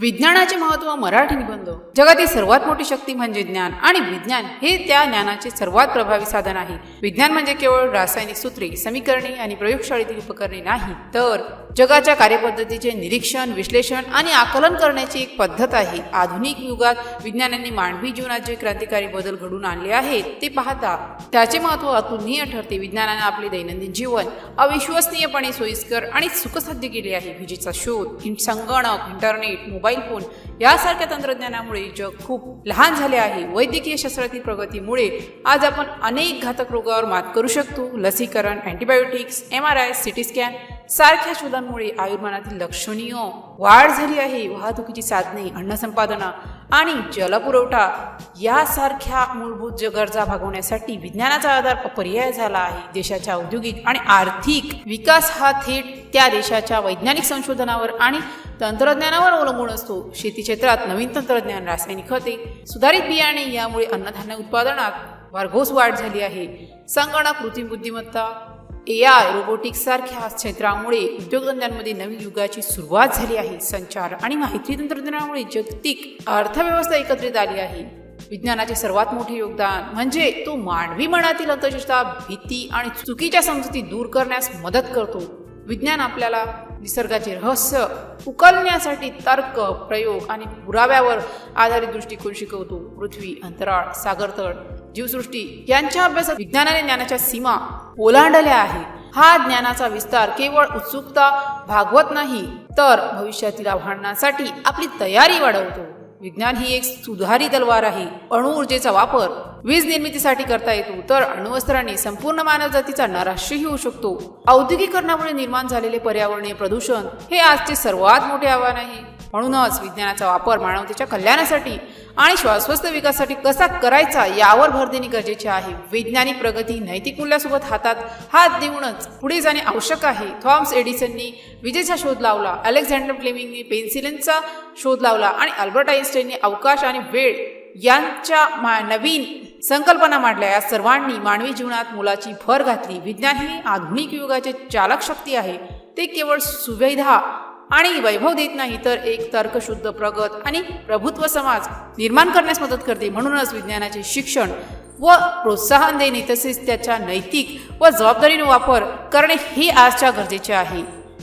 विज्ञानाचे महत्त्व मराठी निबंध. जगातील सर्वात मोठी शक्ती म्हणजे ज्ञान आणि विज्ञान हे त्या ज्ञानाचे सर्वात प्रभावी साधन आहे. विज्ञान म्हणजे केवळ रासायनिक सूत्रे समीकरणे आणि प्रयोगशाळेतील उपकरणे नाही तर जगाच्या कार्यपद्धतीचे निरीक्षण विश्लेषण आणि आकलन करण्याची एक पद्धत आहे. आधुनिक युगात विज्ञानाने मानवी जीवनात जे क्रांतिकारी बदल घडून आणले आहेत ते पाहता त्याचे महत्त्व अतुलनीय ठरते. विज्ञानाने आपले दैनंदिन जीवन अविश्वसनीयपणे सोयीस्कर आणि सुखसाध्य केले आहे. विजेचा शोध संगणक इंटरनेट मोबाईल फोन यासारख्या तंत्रज्ञानामुळे जग खूप लहान झाले आहे. वैद्यकीय शास्त्रातील प्रगतीमुळे आज आपण अनेक घातक रोगावर मात करू शकतो. लसीकरण antibiotics M R I CT scan सारख्या शोधांमुळे आयुर्मानातील लक्षणीय वाढ झाली आहे. वाहतुकीची साधने अन्नसंपादना आणि जलपुरवठा यासारख्या मूलभूत गरजा भागवण्यासाठी विज्ञानाचा आधार पर्याय झाला आहे. देशाच्या औद्योगिक आणि आर्थिक विकास हा थेट त्या देशाच्या वैज्ञानिक संशोधनावर आणि तंत्रज्ञानावर अवलंबून असतो. शेती क्षेत्रात नवीन तंत्रज्ञान रासायनिक खते सुधारित बियाणे यामुळे अन्नधान्य उत्पादनात भरघोस वाढ झाली आहे. संगणक कृत्रिम बुद्धिमत्ता ए आय रोबोटिक्स सारख्या क्षेत्रामुळे उद्योगधंद्यांमध्ये नवीन युगाची सुरुवात झाली आहे. संचार आणि माहिती तंत्रज्ञानामुळे जागतिक अर्थव्यवस्था एकत्रित आली आहे. विज्ञानाचे सर्वात मोठे योगदान म्हणजे तो मानवी मनातील अंतशिष्टा भीती आणि चुकीच्या समजुती दूर करण्यास मदत करतो. विज्ञान आपल्याला निसर्गाचे रहस्य उकलण्यासाठी तर्क प्रयोग आणि पुराव्यावर आधारित दृष्टिकोन शिकवतो. पृथ्वी अंतराळ सागरतळ जीवसृष्टी यांच्या अभ्यासात विज्ञानाने ज्ञानाच्या सीमा ओलांडल्या आहेत हा ज्ञानाचा विस्तार केवळ उत्सुकता भागवत नाही तर भविष्यातील आव्हानांसाठी आपली तयारी वाढवतो. विज्ञान ही एक सुधारी तलवार आहे. अणु ऊर्जेचा वापर वीज निर्मितीसाठी करता येतो तर अणुवस्त्राने संपूर्ण मानवजातीचा नराशही होऊ शकतो. औद्योगिकरणामुळे निर्माण झालेले पर्यावरणीय प्रदूषण हे आजचे सर्वात मोठे आव्हान आहे. म्हणूनच विज्ञानाचा वापर मानवतेच्या कल्याणासाठी आणि श्वासस्वस्थ विकासासाठी कसा करायचा यावर भर देणे गरजेचे आहे. वैज्ञानिक प्रगती नैतिक मूल्यासोबत हातात हात देऊनच पुढे जाणे आवश्यक आहे. थॉम्स एडिसननी विजेचा शोध लावला अलेक्झांडर फ्लेमिंगने पेन्सिलिनचा शोध लावला आणि अल्बर्ट आईन्स्टाईनने अवकाश आणि वेळ यांच्या मा- नवीन संकल्पना मांडल्या. या सर्वांनी मानवी जीवनात मुलाची भर घातली. विज्ञान ही आधुनिक युगाचे चालक शक्ती आहे. ते केवळ सुविधा आणि वैभव देत नाही तर एक तर्कशुद्ध प्रगत आणि प्रभुत्व समाज निर्माण करण्यास मदत करते. म्हणूनच विज्ञानाचे शिक्षण व प्रोत्साहन देणे तसेच त्याच्या नैतिक व जबाबदारीने वापर करणे हे आजच्या गरजेचे आहे.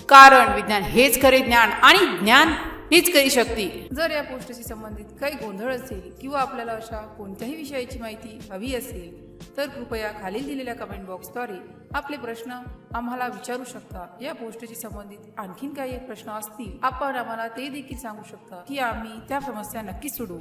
कारण विज्ञान हेच खरे ज्ञान आणि ज्ञान हीच खरी शक्ती. जर या पोस्टशी संबंधित काही गोंधळ असेल किंवा आपल्याला अशा कोणत्याही विषयाची माहिती हवी असेल तर कृपया खालील दिलेल्या कमेंट बॉक्सद्वारे आपले प्रश्न आम्हाला विचारू शकता. या पोस्टशी संबंधित आणखीन काही प्रश्न असतील आपण आम्हाला ते देखील सांगू शकता की आम्ही त्या समस्या नक्की सोडवू.